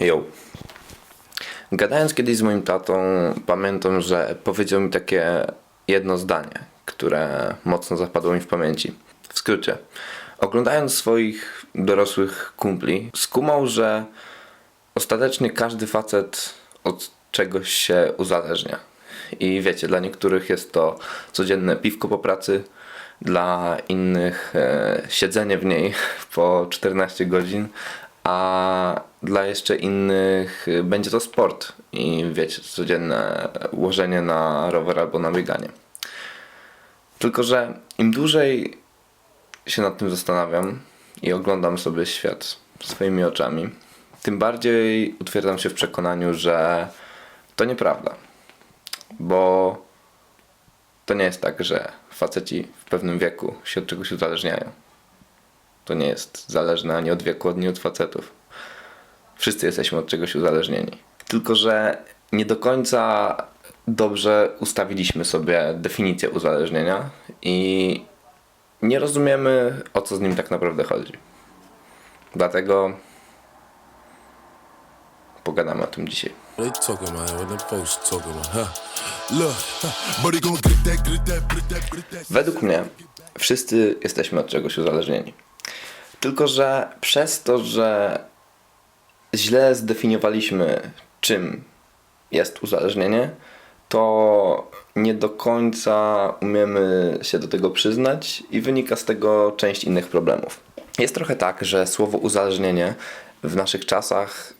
Jo. Gadając kiedyś z moim tatą, pamiętam, że powiedział mi takie jedno zdanie, które mocno zapadło mi w pamięci. W skrócie, oglądając swoich dorosłych kumpli, skumał, że ostatecznie każdy facet od czegoś się uzależnia. I wiecie, dla niektórych jest to codzienne piwko po pracy, dla innych e, siedzenie w niej po 14 godzin, a dla jeszcze innych e, będzie to sport i wiecie, codzienne łożenie na rower albo na bieganie. Tylko, że im dłużej się nad tym zastanawiam i oglądam sobie świat swoimi oczami, tym bardziej utwierdzam się w przekonaniu, że to nieprawda. Bo to nie jest tak, że faceci w pewnym wieku się od czegoś uzależniają. To nie jest zależne ani od wieku, ani od facetów. Wszyscy jesteśmy od czegoś uzależnieni. Tylko, że nie do końca dobrze ustawiliśmy sobie definicję uzależnienia i nie rozumiemy, o co z nim tak naprawdę chodzi. Dlatego pogadamy o tym dzisiaj. Według mnie wszyscy jesteśmy od czegoś uzależnieni. Tylko, że przez to, że źle zdefiniowaliśmy, czym jest uzależnienie, to nie do końca umiemy się do tego przyznać i wynika z tego część innych problemów. Jest trochę tak, że słowo uzależnienie w naszych czasach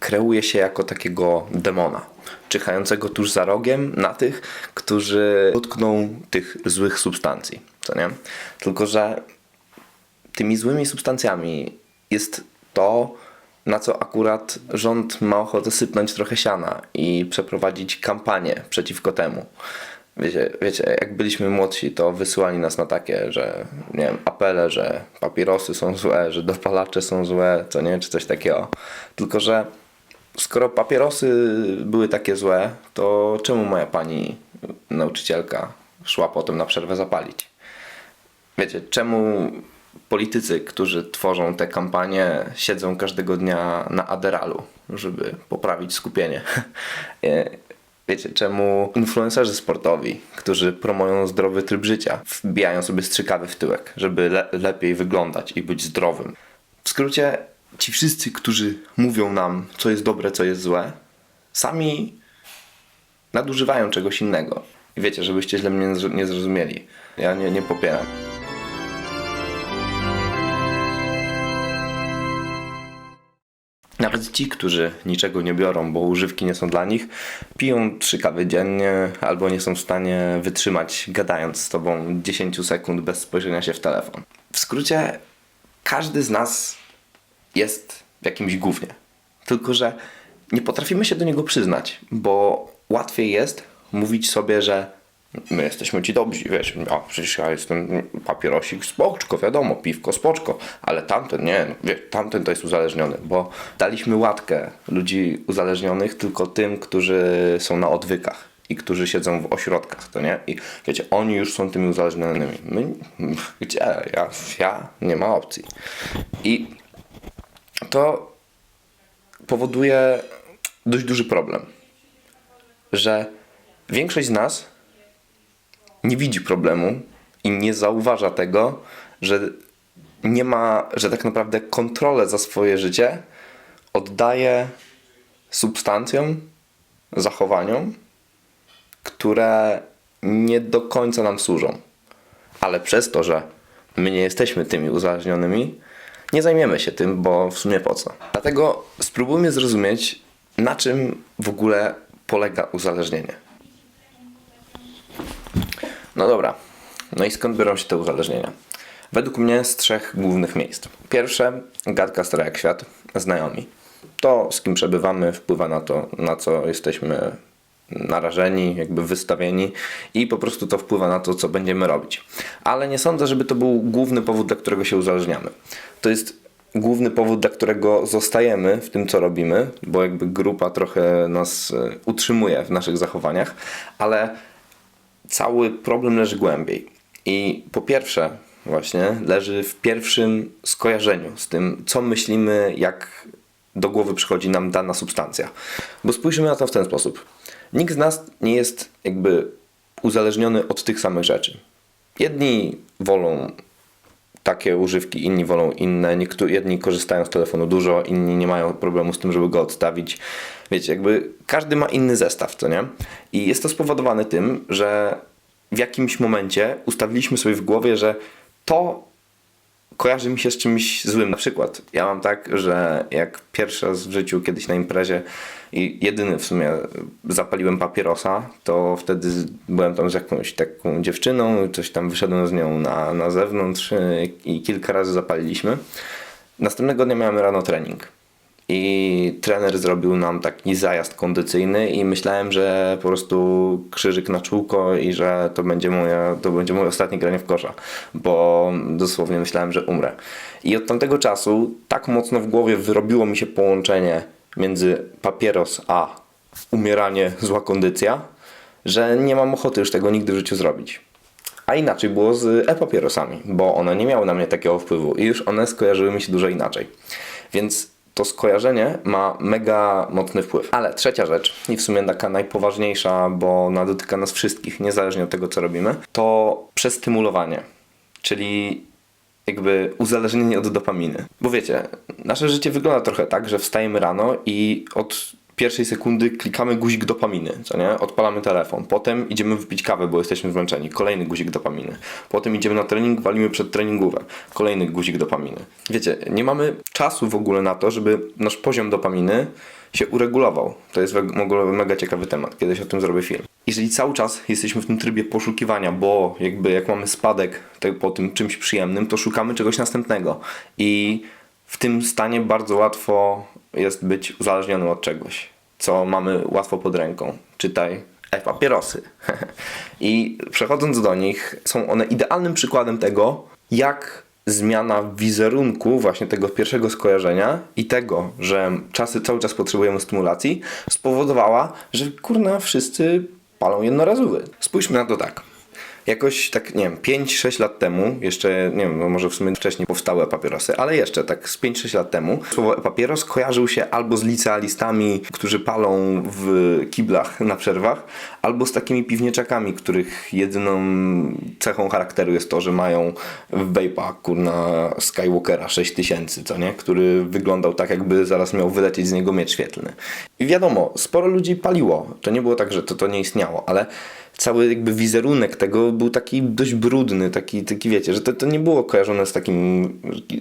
kreuje się jako takiego demona, czyhającego tuż za rogiem na tych, którzy dotkną tych złych substancji, co nie? Tylko, że tymi złymi substancjami jest to, na co akurat rząd ma ochotę sypnąć trochę siana i przeprowadzić kampanię przeciwko temu. Wiecie, wiecie, jak byliśmy młodsi, to wysyłali nas na takie, że nie wiem, apele, że papierosy są złe, że dopalacze są złe, co nie, czy coś takiego. Tylko, że skoro papierosy były takie złe, to czemu moja pani nauczycielka szła potem na przerwę zapalić? Wiecie, czemu politycy, którzy tworzą te kampanie, siedzą każdego dnia na Aderalu, żeby poprawić skupienie? E, Wiecie, czemu influencerzy sportowi, którzy promują zdrowy tryb życia, wbijają sobie strzykawy w tyłek, żeby le- lepiej wyglądać i być zdrowym? W skrócie, ci wszyscy, którzy mówią nam, co jest dobre, co jest złe, sami nadużywają czegoś innego. I wiecie, żebyście źle mnie nie zro- nie zrozumieli. Ja nie, nie popieram. Nawet ci, którzy niczego nie biorą, bo używki nie są dla nich, piją trzy kawy dziennie albo nie są w stanie wytrzymać gadając z tobą 10 sekund bez spojrzenia się w telefon. W skrócie, każdy z nas jest w jakimś gównie. Tylko, że nie potrafimy się do niego przyznać, bo łatwiej jest mówić sobie, że my jesteśmy ci dobrzy, wiesz, a przecież ja jestem papierosik, spoczko, wiadomo, piwko, spoczko, ale tamten nie, no, wiesz, tamten to jest uzależniony, bo daliśmy łatkę ludzi uzależnionych tylko tym, którzy są na odwykach i którzy siedzą w ośrodkach, to nie? I wiecie, oni już są tymi uzależnionymi. My, gdzie? Ja, ja? Nie ma opcji. I to powoduje dość duży problem, że większość z nas nie widzi problemu i nie zauważa tego, że nie ma, że tak naprawdę kontrolę za swoje życie oddaje substancjom, zachowaniom, które nie do końca nam służą. Ale przez to, że my nie jesteśmy tymi uzależnionymi, nie zajmiemy się tym, bo w sumie po co. Dlatego spróbujmy zrozumieć, na czym w ogóle polega uzależnienie. No dobra. No i skąd biorą się te uzależnienia? Według mnie z trzech głównych miejsc. Pierwsze, gadka stara jak świat, znajomi. To, z kim przebywamy, wpływa na to, na co jesteśmy narażeni, jakby wystawieni i po prostu to wpływa na to, co będziemy robić. Ale nie sądzę, żeby to był główny powód, dla którego się uzależniamy. To jest główny powód, dla którego zostajemy w tym, co robimy, bo jakby grupa trochę nas e, utrzymuje w naszych zachowaniach, ale cały problem leży głębiej. I po pierwsze, właśnie leży w pierwszym skojarzeniu z tym, co myślimy, jak do głowy przychodzi nam dana substancja. Bo spójrzmy na to w ten sposób. Nikt z nas nie jest jakby uzależniony od tych samych rzeczy. Jedni wolą takie używki, inni wolą inne. Niektórzy, jedni korzystają z telefonu dużo, inni nie mają problemu z tym, żeby go odstawić. Wiecie, jakby każdy ma inny zestaw, co nie? I jest to spowodowane tym, że w jakimś momencie ustawiliśmy sobie w głowie, że to kojarzy mi się z czymś złym. Na przykład, ja mam tak, że jak pierwszy raz w życiu kiedyś na imprezie i jedyny w sumie zapaliłem papierosa, to wtedy byłem tam z jakąś taką dziewczyną, coś tam wyszedłem z nią na, na zewnątrz i kilka razy zapaliliśmy. Następnego dnia miałem rano trening. I trener zrobił nam taki zajazd kondycyjny i myślałem, że po prostu krzyżyk na czółko i że to będzie moje, to będzie moje ostatnie granie w kosza, bo dosłownie myślałem, że umrę. I od tamtego czasu tak mocno w głowie wyrobiło mi się połączenie między papieros a umieranie, zła kondycja, że nie mam ochoty już tego nigdy w życiu zrobić. A inaczej było z e-papierosami, bo one nie miały na mnie takiego wpływu i już one skojarzyły mi się dużo inaczej. Więc to skojarzenie ma mega mocny wpływ. Ale trzecia rzecz, i w sumie taka najpoważniejsza, bo ona dotyka nas wszystkich, niezależnie od tego, co robimy, to przestymulowanie. Czyli jakby uzależnienie od dopaminy. Bo wiecie, nasze życie wygląda trochę tak, że wstajemy rano i od pierwszej sekundy klikamy guzik dopaminy, co nie? Odpalamy telefon. Potem idziemy wypić kawę, bo jesteśmy zmęczeni. Kolejny guzik dopaminy. Potem idziemy na trening, walimy przedtreningówę. Kolejny guzik dopaminy. Wiecie, nie mamy czasu w ogóle na to, żeby nasz poziom dopaminy się uregulował. To jest w ogóle mega ciekawy temat. Kiedyś o tym zrobię film. Jeżeli cały czas jesteśmy w tym trybie poszukiwania, bo jakby jak mamy spadek po tym czymś przyjemnym, to szukamy czegoś następnego. I w tym stanie bardzo łatwo jest być uzależnionym od czegoś, co mamy łatwo pod ręką. Czytaj e-papierosy. I przechodząc do nich, są one idealnym przykładem tego, jak zmiana wizerunku właśnie tego pierwszego skojarzenia i tego, że czasy, cały czas potrzebujemy stymulacji, spowodowała, że kurna wszyscy palą jednorazowy. Spójrzmy na to tak. Jakoś tak, nie wiem, 5-6 lat temu, jeszcze, nie wiem, no może w sumie wcześniej powstały papierosy, ale jeszcze tak z 5-6 lat temu, słowo papieros kojarzył się albo z licealistami, którzy palą w kiblach na przerwach, albo z takimi piwniczakami, których jedyną cechą charakteru jest to, że mają vape'a, kurna, Skywalkera 6000, co nie? Który wyglądał tak, jakby zaraz miał wylecieć z niego miecz świetlny. I wiadomo, sporo ludzi paliło. To nie było tak, że to, to nie istniało, ale cały jakby wizerunek tego był taki dość brudny, taki, taki wiecie, że to, to nie było kojarzone z takim,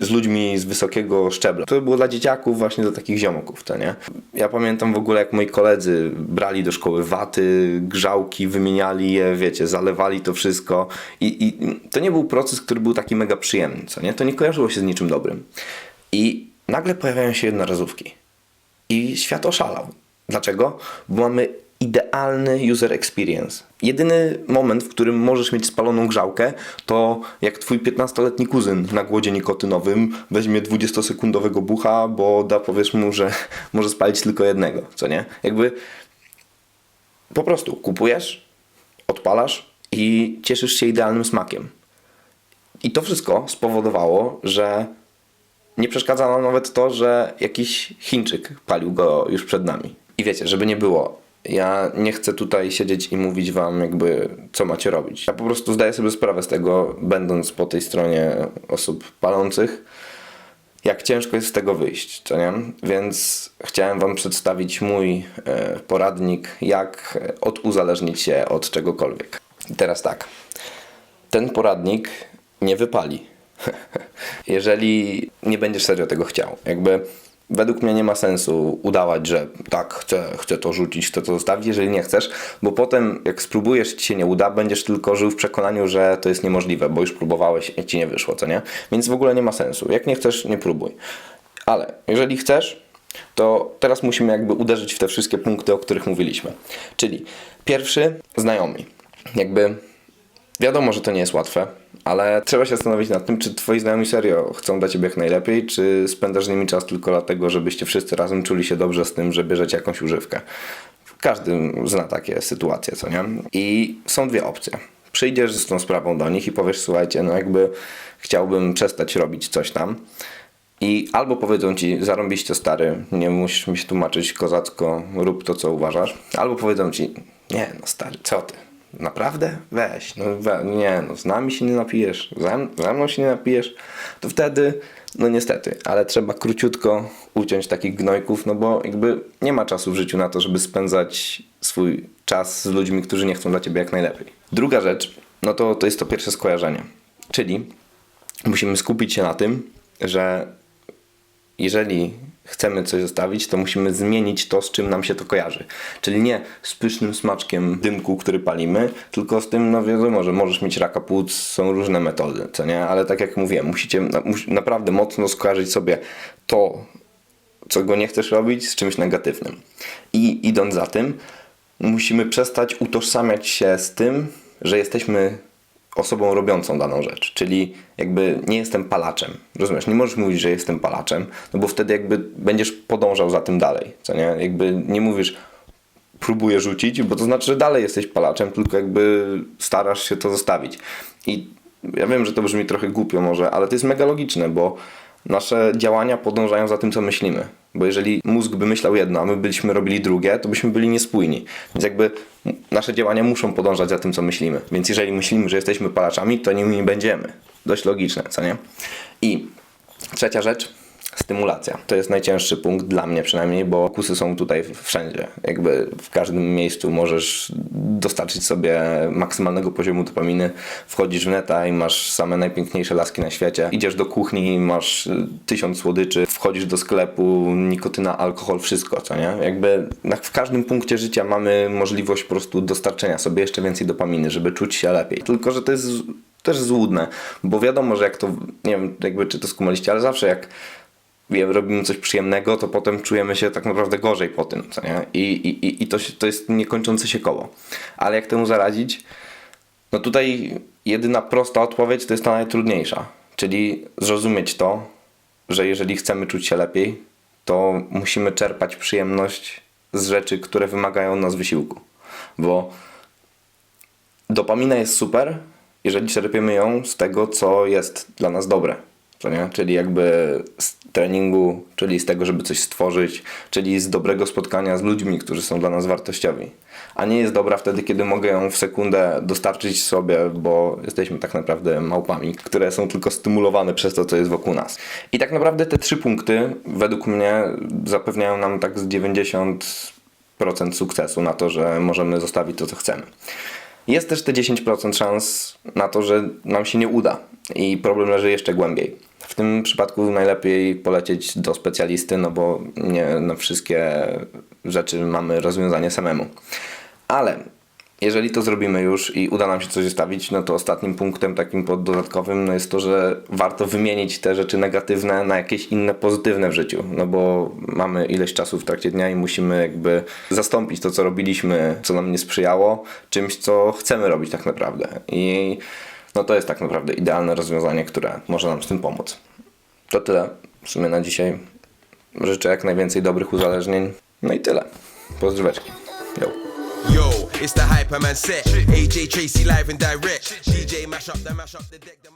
z ludźmi z wysokiego szczebla. To było dla dzieciaków właśnie do takich ziomoków, to nie? Ja pamiętam w ogóle jak moi koledzy brali do szkoły waty, grzałki, wymieniali je, wiecie, zalewali to wszystko i, i to nie był proces, który był taki mega przyjemny, co nie? To nie kojarzyło się z niczym dobrym. I nagle pojawiają się jednorazówki. I świat oszalał. Dlaczego? Bo mamy idealny user experience. Jedyny moment, w którym możesz mieć spaloną grzałkę, to jak twój 15-letni kuzyn na głodzie nikotynowym weźmie 20-sekundowego bucha, bo da powiesz mu, że może spalić tylko jednego, co nie? Jakby po prostu kupujesz, odpalasz i cieszysz się idealnym smakiem. I to wszystko spowodowało, że nie przeszkadza nam nawet to, że jakiś Chińczyk palił go już przed nami. I wiecie, żeby nie było, ja nie chcę tutaj siedzieć i mówić wam jakby co macie robić. Ja po prostu zdaję sobie sprawę z tego, będąc po tej stronie osób palących, jak ciężko jest z tego wyjść, co nie? Więc chciałem wam przedstawić mój e, poradnik, jak e, oduzależnić się od czegokolwiek. I teraz tak. Ten poradnik nie wypali. Jeżeli nie będziesz serio tego chciał. Jakby według mnie nie ma sensu udawać, że tak, chcę, chcę to rzucić, chcę to zostawić, jeżeli nie chcesz, bo potem jak spróbujesz, ci się nie uda, będziesz tylko żył w przekonaniu, że to jest niemożliwe, bo już próbowałeś i ci nie wyszło, co nie? Więc w ogóle nie ma sensu. Jak nie chcesz, nie próbuj. Ale jeżeli chcesz, to teraz musimy jakby uderzyć w te wszystkie punkty, o których mówiliśmy. Czyli pierwszy, znajomi. Jakby Wiadomo, że to nie jest łatwe, ale trzeba się zastanowić nad tym, czy twoi znajomi serio chcą dla ciebie jak najlepiej, czy spędzasz z nimi czas tylko dlatego, żebyście wszyscy razem czuli się dobrze z tym, że bierzecie jakąś używkę. Każdy zna takie sytuacje, co nie? I są dwie opcje. przyjdziesz z tą sprawą do nich i powiesz, słuchajcie, no jakby chciałbym przestać robić coś tam. I albo powiedzą ci, zarąbiście stary, nie musisz mi się tłumaczyć kozacko, rób to co uważasz. Albo powiedzą ci, nie no stary, co ty? Naprawdę? Weź, no we, nie no, z nami się nie napijesz, ze, ze mną się nie napijesz. To wtedy, no niestety, ale trzeba króciutko uciąć takich gnojków, no bo jakby nie ma czasu w życiu na to, żeby spędzać swój czas z ludźmi, którzy nie chcą dla ciebie jak najlepiej. Druga rzecz, no to, to jest to pierwsze skojarzenie. Czyli musimy skupić się na tym, że jeżeli chcemy coś zostawić, to musimy zmienić to, z czym nam się to kojarzy. Czyli nie z pysznym smaczkiem dymku, który palimy, tylko z tym, no wiadomo, że możesz mieć raka płuc, są różne metody, co nie? Ale tak jak mówiłem, musicie na, mus, naprawdę mocno skojarzyć sobie to, co go nie chcesz robić, z czymś negatywnym. I idąc za tym, musimy przestać utożsamiać się z tym, że jesteśmy osobą robiącą daną rzecz. Czyli jakby nie jestem palaczem. Rozumiesz? Nie możesz mówić, że jestem palaczem, no bo wtedy jakby będziesz podążał za tym dalej. Co nie? Jakby nie mówisz próbuję rzucić, bo to znaczy, że dalej jesteś palaczem, tylko jakby starasz się to zostawić. I ja wiem, że to brzmi trochę głupio może, ale to jest mega logiczne, bo nasze działania podążają za tym, co myślimy. Bo jeżeli mózg by myślał jedno, a my byliśmy robili drugie, to byśmy byli niespójni. Więc jakby nasze działania muszą podążać za tym, co myślimy. Więc jeżeli myślimy, że jesteśmy palaczami, to nimi nie będziemy. Dość logiczne, co nie? I trzecia rzecz, stymulacja. To jest najcięższy punkt dla mnie przynajmniej, bo kusy są tutaj wszędzie. Jakby w każdym miejscu możesz dostarczyć sobie maksymalnego poziomu dopaminy. Wchodzisz w neta i masz same najpiękniejsze laski na świecie. Idziesz do kuchni masz y, tysiąc słodyczy. Wchodzisz do sklepu, nikotyna, alkohol, wszystko, co nie? Jakby w każdym punkcie życia mamy możliwość po prostu dostarczenia sobie jeszcze więcej dopaminy, żeby czuć się lepiej. Tylko, że to jest też złudne, bo wiadomo, że jak to, nie wiem jakby czy to skumaliście, ale zawsze jak wiem, robimy coś przyjemnego, to potem czujemy się tak naprawdę gorzej po tym, co nie? I, i, i- to, się, to jest niekończące się koło. Ale jak temu zaradzić? No tutaj jedyna prosta odpowiedź to jest ta najtrudniejsza. Czyli zrozumieć to, że jeżeli chcemy czuć się lepiej, to musimy czerpać przyjemność z rzeczy, które wymagają nas wysiłku. Bo dopamina jest super, jeżeli czerpiemy ją z tego, co jest dla nas dobre. Co nie? Czyli jakby z treningu, czyli z tego, żeby coś stworzyć, czyli z dobrego spotkania z ludźmi, którzy są dla nas wartościowi. A nie jest dobra wtedy, kiedy mogę ją w sekundę dostarczyć sobie, bo jesteśmy tak naprawdę małpami, które są tylko stymulowane przez to, co jest wokół nas. I tak naprawdę te trzy punkty, według mnie, zapewniają nam tak z 90% sukcesu na to, że możemy zostawić to, co chcemy. Jest też te 10% szans na to, że nam się nie uda i problem leży jeszcze głębiej. W tym przypadku najlepiej polecieć do specjalisty, no bo nie na wszystkie rzeczy mamy rozwiązanie samemu. Ale jeżeli to zrobimy już i uda nam się coś zostawić, no to ostatnim punktem takim pod dodatkowym no jest to, że warto wymienić te rzeczy negatywne na jakieś inne pozytywne w życiu. No bo mamy ileś czasu w trakcie dnia i musimy jakby zastąpić to, co robiliśmy, co nam nie sprzyjało, czymś, co chcemy robić tak naprawdę. I no to jest tak naprawdę idealne rozwiązanie, które może nam z tym pomóc. To tyle w sumie na dzisiaj. Życzę jak najwięcej dobrych uzależnień. No i tyle. Pozdróweczki. Yo. Yo, it's the Hyperman set. AJ Tracy live and direct. DJ mash up the mash up the deck. The